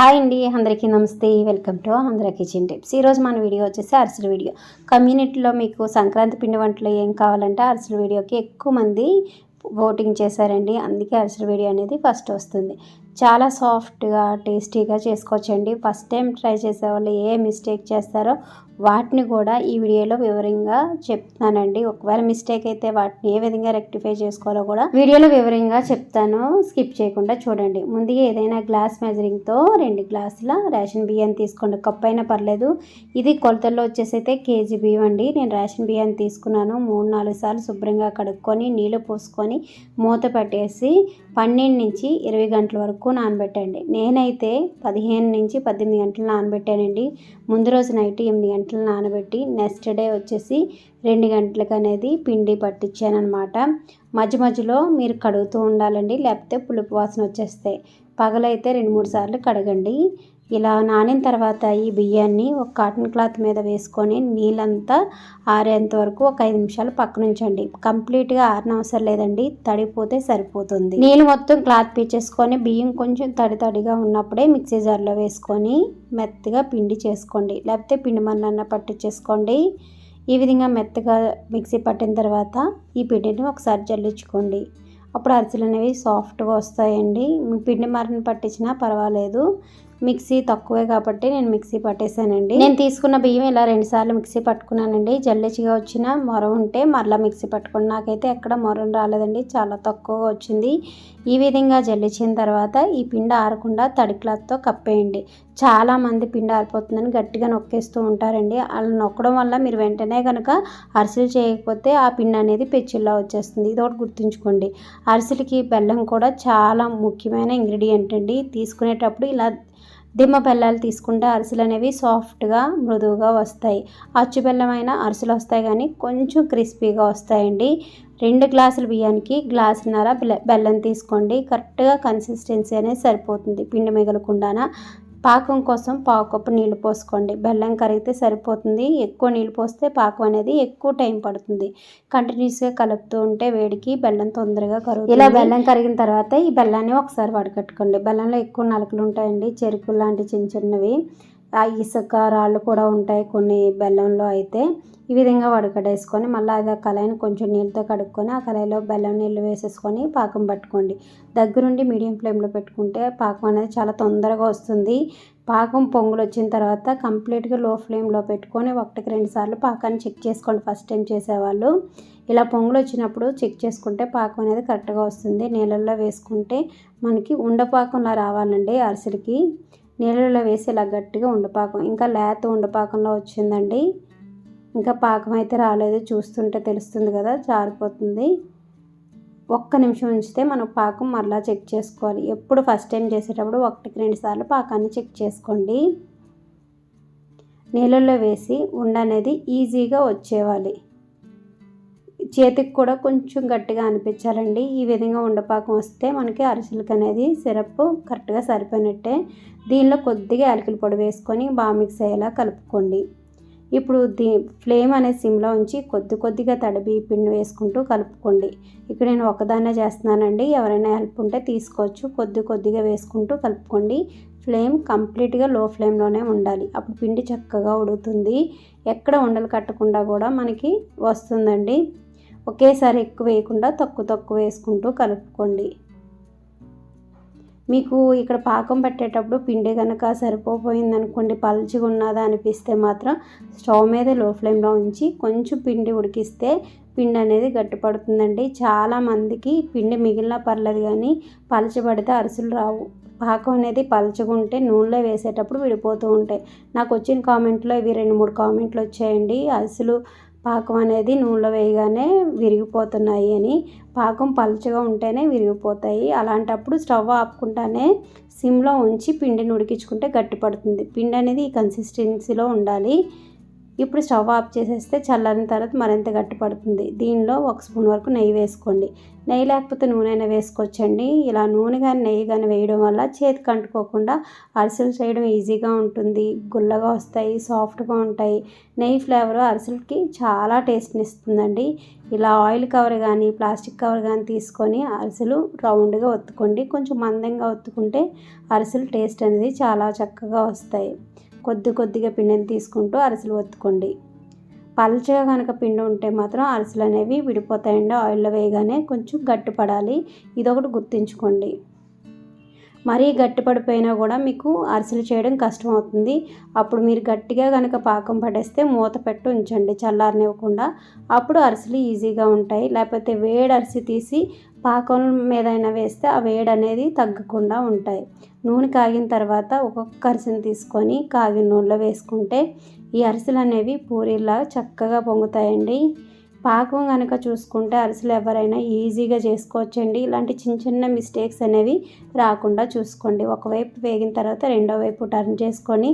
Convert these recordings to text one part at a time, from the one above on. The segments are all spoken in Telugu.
హాయ్ అండి అందరికీ నమస్తే. Welcome to Andhra kitchen tips ఈరోజు మన వీడియో వచ్చేసి అరిసెల వీడియో. కమ్యూనిటీలో మీకు సంక్రాంతి పిండి వంటలు ఏం కావాలంటే అరిసెల వీడియోకి ఎక్కువ మంది ఓటింగ్ చేశారండి. అందుకే అరిసెల వీడియో అనేది ఫస్ట్ వస్తుంది. చాలా సాఫ్ట్గా టేస్టీగా చేసుకోవచ్చండి. ఫస్ట్ టైం ట్రై చేసే వాళ్ళు ఏ మిస్టేక్ చేస్తారో వాటిని కూడా ఈ వీడియోలో వివరంగా చెప్తానండి. ఒకవేళ మిస్టేక్ అయితే వాటిని ఏ విధంగా రెక్టిఫై చేసుకోవాలో కూడా వీడియోలో వివరంగా చెప్తాను. స్కిప్ చేయకుండా చూడండి. ముందుగా ఏదైనా గ్లాస్ మెజరింగ్తో రెండు గ్లాసుల రేషన్ బియ్యం తీసుకోండి. కప్ అయినా పర్లేదు. ఇది కొలతల్లో వచ్చేసి అయితే కేజీ బియ్యం అండి. నేను రేషన్ బియ్యాన్ని తీసుకున్నాను. మూడు నాలుగు సార్లు శుభ్రంగా కడుక్కొని నీళ్ళు పోసుకొని మూత పెట్టేసి పన్నెండు నుంచి ఇరవై గంటల వరకు నానబెట్టండి. నేనైతే పదిహేను నుంచి పద్దెనిమిది గంటలు నానబెట్టానండి. ముందు రోజు నైట్ ఎనిమిది గంటలు నానబెట్టి నెక్స్ట్ డే వచ్చేసి రెండు గంటలకు అనేది పిండి పట్టించాను అనమాట మధ్య మధ్యలో మీరు కడుగుతూ ఉండాలండి లేకపోతే పులుపు వాసన వచ్చేస్తాయి పగలైతే రెండు మూడు సార్లు కడగండి. ఇలా నానిన తర్వాత ఈ బియ్యాన్ని ఒక కాటన్ క్లాత్ మీద వేసుకొని నీళ్ళంతా ఆరేంత వరకు ఒక ఐదు నిమిషాలు పక్కన ఉంచండి. కంప్లీట్గా ఆరిన అవసరం లేదండి. తడిపోతే సరిపోతుంది. నీళ్ళు మొత్తం క్లాత్ పీచేసుకొని బియ్యం కొంచెం తడి తడిగా ఉన్నప్పుడే మిక్సీ జార్లో వేసుకొని మెత్తగా పిండి చేసుకోండి. లేకపోతే పిండి మన్నన్న పట్టించేసుకోండి. ఈ విధంగా మెత్తగా మిక్సీ పట్టిన తర్వాత ఈ పిండిని ఒకసారి జల్లించుకోండి. అప్పుడు అరిసెలు అనేవి సాఫ్ట్గా వస్తాయండి. పిండి మరణ పట్టించినా పర్వాలేదు. మిక్సీ తక్కువే కాబట్టి నేను మిక్సీ పట్టేశానండి. నేను తీసుకున్న బియ్యం ఇలా రెండుసార్లు మిక్సీ పట్టుకున్నానండి. జల్లిచిగా వచ్చిన మొర ఉంటే మరలా మిక్సీ పట్టుకుని నాకైతే ఎక్కడ మొరం రాలేదండి. చాలా తక్కువగా వచ్చింది. ఈ విధంగా జల్లించిన తర్వాత ఈ పిండి ఆరకుండా తడి క్లాత్తో కప్పేయండి. చాలామంది పిండి ఆరిపోతుందని గట్టిగా నొక్కేస్తూ ఉంటారండి. అలా నొక్కడం వల్ల మీరు వెంటనే కనుక అరిసెలు చేయకపోతే ఆ పిండి అనేది పెచ్చుల్లా వచ్చేస్తుంది. ఇది ఒకటి గుర్తుంచుకోండి. అరిసెలకి బెల్లం కూడా చాలా ముఖ్యమైన ఇంగ్రీడియంట్ అండి. తీసుకునేటప్పుడు ఇలా దిమ్మ బెల్లాలు తీసుకుంటే అరిసెలు అనేవి సాఫ్ట్గా మృదువుగా వస్తాయి. అచ్చు బెల్లమైన అరిసెలు వస్తాయి కానీ కొంచెం క్రిస్పీగా వస్తాయండి. రెండు గ్లాసుల బియ్యానికి గ్లాసున్నర బెల్లం తీసుకోండి. కరెక్ట్గా కన్సిస్టెన్సీ అనేది సరిపోతుంది. పిండి మిగలకుండానా పాకం కోసం పావు కప్పు నీళ్ళు పోసుకోండి. బెల్లం కరిగితే సరిపోతుంది. ఎక్కువ నీళ్ళు పోస్తే పాకం అనేది ఎక్కువ టైం పడుతుంది. కంటిన్యూస్గా కలుపుతూ ఉంటే వేడికి బెల్లం తొందరగా కరుగుతుంది. ఇలా బెల్లం కరిగిన తర్వాత ఈ బెల్లాన్ని ఒకసారి వడకట్టుకోండి. బెల్లంలో ఎక్కువ నలకలు ఉంటాయండి. చెరుకు లాంటి చిన్న చిన్నవి. ఇసుక రాళ్ళు కూడా ఉంటాయి కొన్ని బెల్లంలో అయితే. ఈ విధంగా వడకడేసుకొని మళ్ళీ అది కళాయిని కొంచెం నీళ్ళతో కడుక్కొని ఆ కళాయిలో బెల్లం నీళ్ళు వేసేసుకొని పాకం పట్టుకోండి. దగ్గరుండి మీడియం ఫ్లేమ్లో పెట్టుకుంటే పాకం అనేది చాలా తొందరగా వస్తుంది. పాకం పొంగులు వచ్చిన తర్వాత కంప్లీట్గా లో ఫ్లేమ్లో పెట్టుకొని ఒకటికి రెండు సార్లు పాకాన్ని చెక్ చేసుకోండి ఫస్ట్ టైం చేసేవాళ్ళు. ఇలా పొంగులు వచ్చినప్పుడు చెక్ చేసుకుంటే పాకం అనేది కరెక్ట్గా వస్తుంది. నీళ్ళల్లో వేసుకుంటే మనకి ఉండపాకంలా రావాలండి అరిసెలకి. నీళ్ళలో వేసి ఇలా గట్టిగా ఉండపాకం. ఇంకా లేత ఉండపాకంలో వచ్చిందండి. ఇంకా పాకం అయితే రాలేదు. చూస్తుంటే తెలుస్తుంది కదా జారిపోతుంది. ఒక్క నిమిషం ఉంచితే మనం పాకం మరలా చెక్ చేసుకోవాలి. ఎప్పుడు ఫస్ట్ టైం చేసేటప్పుడు ఒకటికి రెండు సార్లు పాకాన్ని చెక్ చేసుకోండి. నీళ్ళల్లో వేసి ఉండ అనేది ఈజీగా వచ్చేవాలి. చేతికి కూడా కొంచెం గట్టిగా అనిపించాలండి. ఈ విధంగా ఉండపాకం వస్తే మనకి అరిసెలకు అనేది సిరప్ కరెక్ట్గా సరిపోయినట్టే. దీనిలో కొద్దిగా యాలకుల పొడి వేసుకొని బాగా మిక్స్ అయ్యేలా కలుపుకోండి. ఇప్పుడు దీ ఫ్లేమ్ అనే సిమ్లో ఉంచి కొద్ది కొద్దిగా తడిబి పిండి వేసుకుంటూ కలుపుకోండి. ఇక్కడ నేను ఒకదాన్నే చేస్తున్నానండి. ఎవరైనా హెల్ప్ ఉంటే తీసుకోవచ్చు. కొద్ది కొద్దిగా వేసుకుంటూ కలుపుకోండి. ఫ్లేమ్ కంప్లీట్గా లో ఫ్లేమ్లోనే ఉండాలి. అప్పుడు పిండి చక్కగా ఉడుకుతుంది ఎక్కడ ఉండలు కట్టకుండా కూడా మనకి వస్తుందండి. ఒకేసారి ఎక్కువ వేయకుండా తక్కువ తక్కువ వేసుకుంటూ కలుపుకోండి. మీకు ఇక్కడ పాకం పెట్టేటప్పుడు పిండి కనుక సరిపోయింది అనుకోండి పల్చిగా ఉన్నదా అనిపిస్తే మాత్రం స్టవ్ మీద లో ఫ్లేమ్లో ఉంచి కొంచెం పిండి ఉడికిస్తే పిండి అనేది గట్టిపడుతుందండి. చాలామందికి పిండి మిగిలిన పర్లేదు కానీ పలచబడితే అరిసెలు రావు. పాకం అనేది పలచగుంటే నూనెలో వేసేటప్పుడు విడిపోతూ ఉంటాయి. నాకు వచ్చిన కామెంట్లో ఇవి రెండు మూడు కామెంట్లు వచ్చాయండి. అరిసెలు పాకం అనేది నూనెలో వేయగానే విరిగిపోతున్నాయి అని. పాకం పలుచగా ఉంటేనే విరిగిపోతాయి. అలాంటప్పుడు స్టవ్ ఆపుకుంటానే సిమ్లో ఉంచి పిండిని ఉడికించుకుంటే గట్టిపడుతుంది పిండి అనేది ఈ కన్సిస్టెన్సీలో ఉండాలి. ఇప్పుడు స్టవ్ ఆఫ్ చేసేస్తే చల్లని తర్వాత మరింత గట్టి పడుతుంది. దీనిలో ఒక స్పూన్ వరకు నెయ్యి వేసుకోండి. నెయ్యి లేకపోతే నూనె అయినా వేసుకోవచ్చండి. ఇలా నూనె కానీ నెయ్యి కానీ వేయడం వల్ల చేతికి అంటుకోకుండా అరిసెలు చేయడం ఈజీగా ఉంటుంది. గుల్లగా వస్తాయి సాఫ్ట్గా ఉంటాయి. నెయ్యి ఫ్లేవర్ అరిసెలకి చాలా టేస్ట్ని ఇస్తుందండి. ఇలా ఆయిల్ కవర్ కానీ ప్లాస్టిక్ కవర్ కానీ తీసుకొని అరిసెలు రౌండ్గా ఒత్తుకోండి. కొంచెం మందంగా ఒత్తుకుంటే అరిసెలు టేస్ట్ అనేది చాలా చక్కగా వస్తాయి. కొద్ది కొద్దిగా పిండిని తీసుకుంటూ అరిసెలు ఒత్తుకోండి. పల్చగా కనుక పిండి ఉంటే మాత్రం అరిసెలు అనేవి విడిపోతాయండి. ఆయిల్లో వేయగానే కొంచెం గట్టిపడాలి. ఇదొకటి గుర్తుంచుకోండి. మరీ గట్టిపడిపోయినా కూడా మీకు అరిసెలు చేయడం కష్టం అవుతుంది అప్పుడు మీరు గట్టిగా కనుక పాకం పడేస్తే మూత పెట్టి ఉంచండి. చల్లారనివ్వకుండా. అప్పుడు అరిసెలు ఈజీగా ఉంటాయి. లేకపోతే వేడి అరిసి తీసి పాకం మీదైనా వేస్తే ఆ వేడి అనేది తగ్గకుండా ఉంటాయి. నూనె కాగిన తర్వాత ఒక్కొక్క అరిసెను తీసుకొని కాగిన నూనెలో వేసుకుంటే ఈ అరిసెలు అనేవి పూరీలా చక్కగా పొంగుతాయండి. పాకం కనుక చూసుకుంటే అరిసెలు ఎవరైనా ఈజీగా చేసుకోవచ్చండి. ఇలాంటి చిన్న చిన్న మిస్టేక్స్ అనేవి రాకుండా చూసుకోండి. ఒకవైపు వేగిన తర్వాత రెండో వైపు టర్న్ చేసుకొని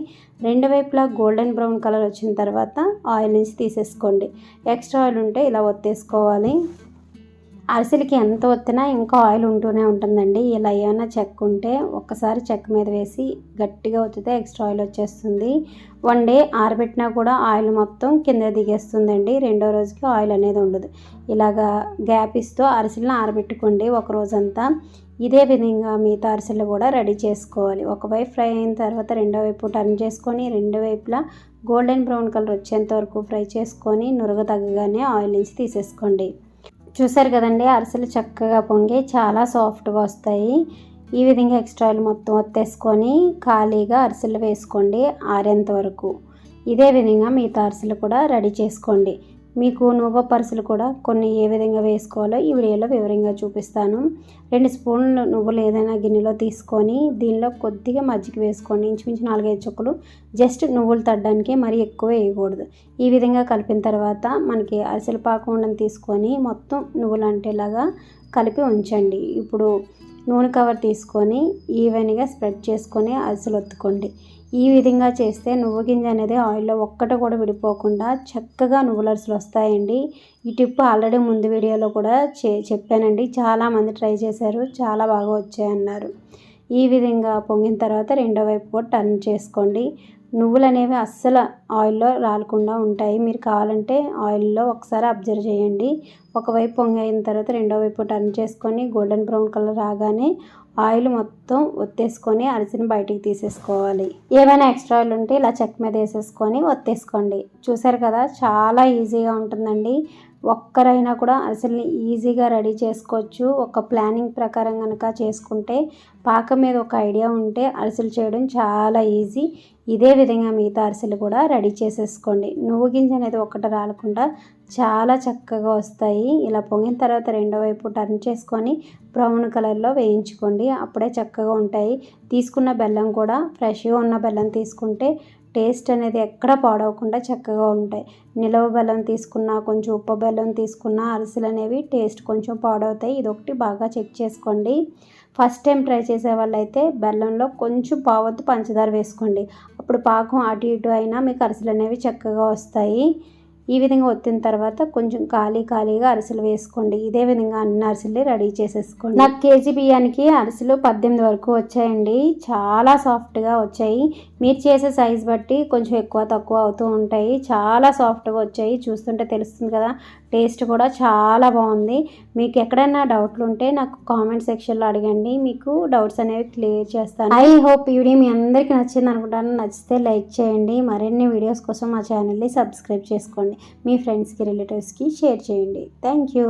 రెండు వైపులా గోల్డెన్ బ్రౌన్ కలర్ వచ్చిన తర్వాత ఆయిల్ నుంచి తీసేసుకోండి. ఎక్స్ట్రా ఆయిల్ ఉంటే ఇలా ఒత్తేసుకోవాలి. అరిసెలకి ఎంత ఒత్తినా ఇంకా ఆయిల్ ఉంటూనే ఉంటుందండి. ఇలా ఏమైనా చెక్క ఉంటే ఒక్కసారి చెక్క మీద వేసి గట్టిగా ఒత్తితే ఎక్స్ట్రా ఆయిల్ వచ్చేస్తుంది. వన్ డే ఆరబెట్టినా కూడా ఆయిల్ మొత్తం కింద దిగేస్తుందండి. రెండో రోజుకి ఆయిల్ అనేది ఉండదు. ఇలాగా గ్యాప్ ఇస్తూ అరిసెలను ఆరబెట్టుకోండి ఒక రోజంతా. ఇదే విధంగా మిగతా అరిసెలు కూడా రెడీ చేసుకోవాలి. ఒకవైపు ఫ్రై అయిన తర్వాత రెండో వైపు టర్న్ చేసుకొని రెండు వైపులా గోల్డెన్ బ్రౌన్ కలర్ వచ్చేంత వరకు ఫ్రై చేసుకొని నురగ తగ్గగానే ఆయిల్ నుంచి తీసేసుకోండి. చూసారు కదండి అరిసెలు చక్కగా పొంగి చాలా సాఫ్ట్గా వస్తాయి. ఈ విధంగా ఎక్స్ట్రా ఆయిల్ మొత్తం ఒత్తేసుకొని ఖాళీగా అరిసెలు వేసుకోండి ఆరేంత వరకు. ఇదే విధంగా మిగతా అరిసెలు కూడా రెడీ చేసుకోండి. మీకు నువ్వు పరుసలు కూడా కొన్ని ఏ విధంగా వేసుకోవాలో ఈ వీడియోలో వివరంగా చూపిస్తాను. రెండు స్పూన్లు నువ్వులు ఏదైనా గిన్నెలో తీసుకొని దీనిలో కొద్దిగా మజ్జిగ వేసుకోండి. ఇంచుమించు నాలుగైదు చుక్కలు జస్ట్ నువ్వులు తగ్గడానికి మరీ ఎక్కువ వేయకూడదు. ఈ విధంగా కలిపిన తర్వాత మనకి అరిసెల పాకం ఉండని తీసుకొని మొత్తం నువ్వులు అంటేలాగా కలిపి ఉంచండి. ఇప్పుడు నూనె కవర్ తీసుకొని ఈవెన్గా స్ప్రెడ్ చేసుకొని అరిసెలు ఒత్తుకోండి. ఈ విధంగా చేస్తే నువ్వు గింజ అనేది ఆయిల్లో ఒక్కట కూడా విడిపోకుండా చక్కగా నువ్వులర్సులు వస్తాయండి. ఈ టిప్ ఆల్రెడీ ముందు వీడియోలో కూడా చే చెప్పానండి. చాలామంది ట్రై చేశారు. చాలా బాగా వచ్చాయన్నారు. ఈ విధంగా పొంగిన తర్వాత రెండో వైపు కూడా టర్న్ చేసుకోండి. నువ్వులు అనేవి అస్సలు ఆయిల్లో రాలకుండా ఉంటాయి. మీరు కావాలంటే ఆయిల్లో ఒకసారి అబ్జర్వ్ చేయండి. ఒకవైపు పొంగి అయిన తర్వాత రెండో వైపు టర్న్ చేసుకొని గోల్డెన్ బ్రౌన్ కలర్ రాగానే ఆయిల్ మొత్తం ఒత్తేసుకొని అరిసిని బయటికి తీసేసుకోవాలి. ఏమైనా ఎక్స్ట్రా ఆయిల్ ఉంటే ఇలా చెక్క మీద వేసేసుకొని ఒత్తేసుకోండి. చూసారు కదా చాలా ఈజీగా ఉంటుందండి. ఒక్కరైనా కూడా అరిసెల్ని ఈజీగా రెడీ చేసుకోవచ్చు. ఒక ప్లానింగ్ ప్రకారం కనుక చేసుకుంటే పాక మీద ఒక ఐడియా ఉంటే అరిసెలు చేయడం చాలా ఈజీ. ఇదే విధంగా మిగతా అరిసెలు కూడా రెడీ చేసేసుకోండి. నువ్వు గింజ అనేది ఒకటి రాలకుండా చాలా చక్కగా వస్తాయి. ఇలా పొంగిన తర్వాత రెండో వైపు టర్న్ చేసుకొని బ్రౌన్ కలర్లో వేయించుకోండి. అప్పుడే చక్కగా ఉంటాయి. తీసుకున్న బెల్లం కూడా ఫ్రెష్గా ఉన్న బెల్లం తీసుకుంటే టేస్ట్ అనేది ఎక్కడ పాడవకుండా చక్కగా ఉంటాయి. నిలవ బెల్లం తీసుకున్నా కొంచెం ఉప్పు బెల్లం తీసుకున్నా అరిసెలు అనేవి టేస్ట్ కొంచెం పాడవుతాయి. ఇదొకటి బాగా చెక్ చేసుకోండి. ఫస్ట్ టైం ట్రై చేసే వాళ్ళైతే బెల్లంలో కొంచెం పావత్తు పంచదార వేసుకోండి. అప్పుడు పాకం అటు ఇటు అయినా మీకు అరిసెలు అనేవి చక్కగా వస్తాయి. ఈ విధంగా ఒత్తిన తర్వాత కొంచెం ఖాళీ ఖాళీగా అరిసెలు వేసుకోండి. ఇదే విధంగా అన్ని అరిసెలు రెడీ చేసేసుకోండి. నాకు కేజీ బియ్యానికి అరిసెలు పద్దెనిమిది వరకు వచ్చాయండి. చాలా సాఫ్ట్గా వచ్చాయి. మీరు చేసే సైజ్ బట్టి కొంచెం ఎక్కువ తక్కువ అవుతూ ఉంటాయి. చాలా సాఫ్ట్గా వచ్చాయి. చూస్తుంటే తెలుస్తుంది కదా టేస్ట్ కూడా చాలా బాగుంది. మీకు ఎక్కడైనా డౌట్లు ఉంటే నాకు కామెంట్ సెక్షన్లో అడగండి. మీకు డౌట్స్ అనేవి క్లియర్ చేస్తాను. ఐ హోప్ ఈ వీడియో మీ అందరికీ నచ్చింది అనుకుంటాను. నచ్చితే లైక్ చేయండి. మరిన్ని వీడియోస్ కోసం మా ఛానల్ని సబ్స్క్రైబ్ చేసుకోండి. మీ ఫ్రెండ్స్కి రిలేటివ్స్కి షేర్ చేయండి. Thank you.